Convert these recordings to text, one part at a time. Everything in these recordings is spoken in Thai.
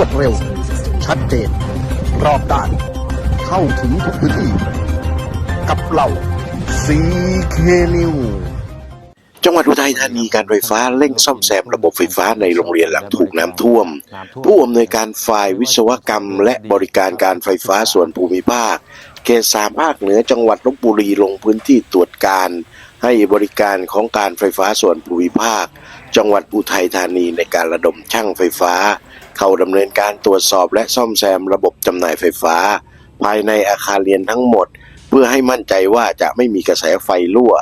วดเร็ว ชัดเจน รอบด้าน เข้าถึงทุกพื้นที่ กับเราซีเคนิวจังหวัดอุทัยธานีการไฟฟ้าเร่งซ่อมแซมระบบไฟฟ้าในโรงเรียนหลังถูกน้ำท่วม ผู้อำนวยการฝ่ายวิศวกรรม และบริการการไฟฟ้าส่วนภูมิภาค เขตสามภาคเหนือจังหวัดลบบุรีลงพื้นที่ตรวจการ ให้บริการของการไฟฟ้าส่วนภูมิภาค จังหวัดอุทัยธานีในการระดมช่างไฟฟ้า เข้าดำเนินการตรวจสอบและซ่อมแซมระบบจำหน่ายไฟฟ้า ภายในอาคารเรียนทั้งหมด เพื่อให้มั่นใจว่าจะไม่มีกระแสไฟรั่ว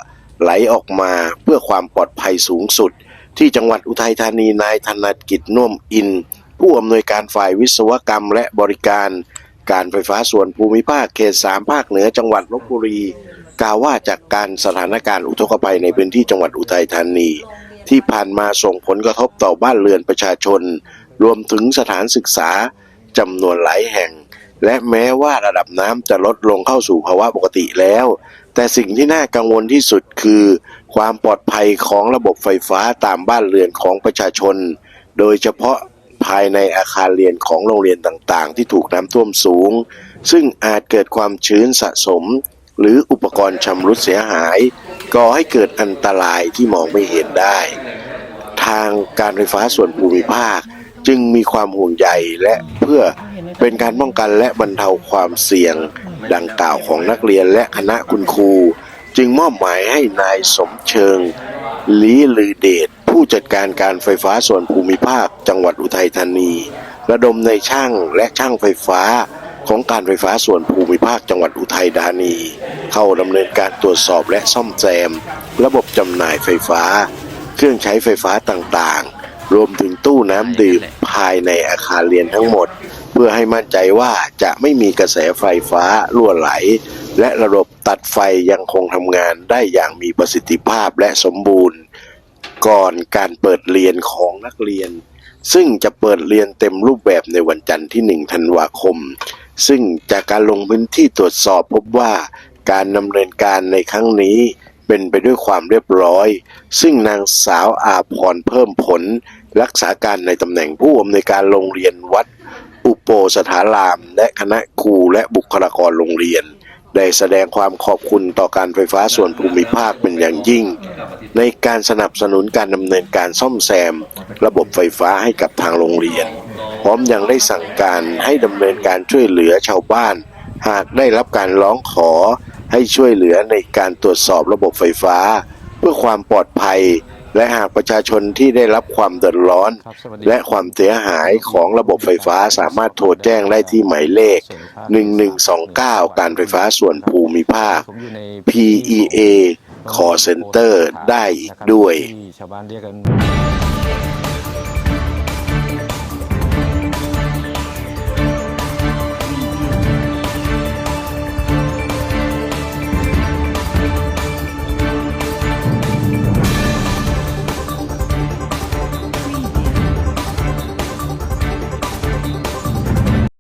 ไหลออกมาเพื่อความปลอดภัยสูงสุด ที่จังหวัดอุทัยธานีนายธนกิจน่วมอิน ผู้อำนวยการฝ่ายวิศวกรรมและบริการ การไฟฟ้าส่วนภูมิภาคเขตสามภาคเหนือจังหวัดลบบุรีกล่าวว่าจากการสถานการณ์อุทกภัยในพื้นที่จังหวัดอุทัยธานี ที่ผ่านมาส่งผลกระทบต่อบ้านเรือนประชาชน รวมถึงสถานศึกษาจำนวนหลายแห่ง และแม้ว่าระดับน้ำจะลดลงเข้าสู่ภาวะปกติแล้ว แต่สิ่งที่น่ากังวลที่สุดคือ ความปลอดภัยของระบบไฟฟ้าตามบ้านเรือนของประชาชน โดยเฉพาะภายในอาคารเรียนของโรงเรียนต่างๆ ที่ถูกน้ำท่วมสูง ซึ่งอาจเกิดความชื้นสะสม หรืออุปกรณ์ชำรุดเสียหาย ก่อให้เกิดอันตรายที่มองไม่เห็นได้ ทางการไฟฟ้าส่วนภูมิภาค จึงมีความห่วงใยและเพื่อเป็นการป้องกันและบรรเทาความเสี่ยงดังกล่าวของนักเรียนและคณะคุณครู จึงมอบหมายให้นายสมเชิงลีลือเดชผู้จัดการการไฟฟ้าส่วนภูมิภาค จังหวัดอุทัยธานี ระดมในช่างและช่างไฟฟ้าของการไฟฟ้าส่วนภูมิภาคจังหวัดอุทัยธานี เข้าดำเนินการตรวจสอบและซ่อมแซม ระบบจำหน่ายไฟฟ้า เครื่องใช้ไฟฟ้าต่างๆ รวมถึงตู้น้ำดื่มภายในอาคารเรียนทั้งหมด เพื่อให้มั่นใจว่าจะไม่มีกระแสไฟฟ้ารั่วไหล และระบบตัดไฟยังคงทำงานได้อย่างมีประสิทธิภาพและสมบูรณ์ ก่อนการเปิดเรียนของนักเรียน ซึ่งจะเปิดเรียนเต็มรูปแบบในวันจันทร์ที่ 1 ธันวาคม ซึ่งจากการลงพื้นที่ตรวจสอบพบว่าการดำเนินการในครั้งนี้เป็นไปด้วยความเรียบร้อย ซึ่งนางสาวอาพรเพิ่มผล รักษาการในตำแหน่งผู้อำนวยการโรงเรียนวัดอุปโปสถาราม และคณะครูและบุคลากรโรงเรียน ได้แสดงความขอบคุณต่อการไฟฟ้าส่วนภูมิภาคเป็นอย่างยิ่ง ในการสนับสนุนการดำเนินการซ่อมแซม ระบบไฟฟ้าให้กับทางโรงเรียน พร้อมยังได้สั่งการให้ดำเนินการช่วยเหลือชาวบ้าน หากได้รับการร้องขอให้ช่วยเหลือในการตรวจสอบระบบไฟฟ้า เพื่อความปลอดภัย และหากประชาชนที่ได้รับความเดือดร้อนครับสวัสดีและความเสียหายของระบบไฟฟ้าสามารถโทรแจ้งได้ที่หมายเลข 1129 การไฟฟ้าส่วนภูมิภาคผมอยู่ใน PEA Call Center ได้อีกด้วยที่ชาวบ้านเรียกกัน